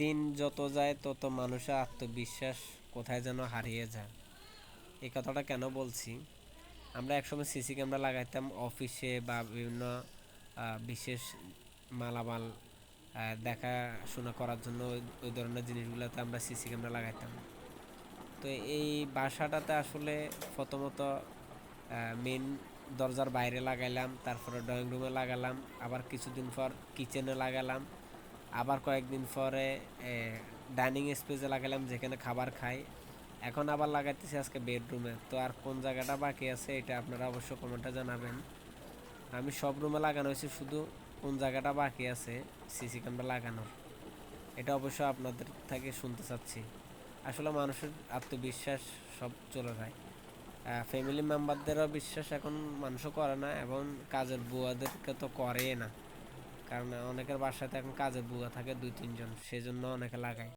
দিন যত যায়, তত মানুষের আত্মবিশ্বাস কোথায় যেন হারিয়ে যায়। এই কথাটা কেন বলছি? আমরা একসময় সিসি ক্যামেরা লাগাইতাম অফিসে বা বিভিন্ন বিশেষ মালামাল দেখাশোনা করার জন্য ওই ধরনের জিনিসগুলোতে আমরা সিসি ক্যামেরা লাগাইতাম। তো এই বাসাটাতে আসলে প্রথমত মেন দরজার বাইরে লাগাইলাম, তারপরে ড্রয়িং রুমে লাগালাম, আবার কিছুদিন পর কিচেনে লাগালাম। আবার কয়েকদিন পরে ডাইনিং স্পেসে লাগালাম যেখানে খাবার খাই। এখন আবার লাগাইতেছি আজকে বেডরুমে তো আর কোন জায়গাটা বাকি আছে এটা আপনারা অবশ্য কমেন্টে জানাবেন। আমি সব রুমে লাগানো হয়েছে, শুধু কোন জায়গাটা বাকি আছে সিসি ক্যামেরা লাগানোর। এটা অবশ্য আপনাদের থেকে শুনতে চাচ্ছি। আসলে মানুষের আত্মবিশ্বাস সব চলে যায়। ফ্যামিলি মেম্বারদেরও বিশ্বাস এখন মানুষও করে না, এবং কাজের বুয়াদেরকে তো করেই না। কারণ অনেকের বাসাতে এখন কাজের বুয়া থাকে দুই তিনজন সেজন্য অনেকে লাগায়।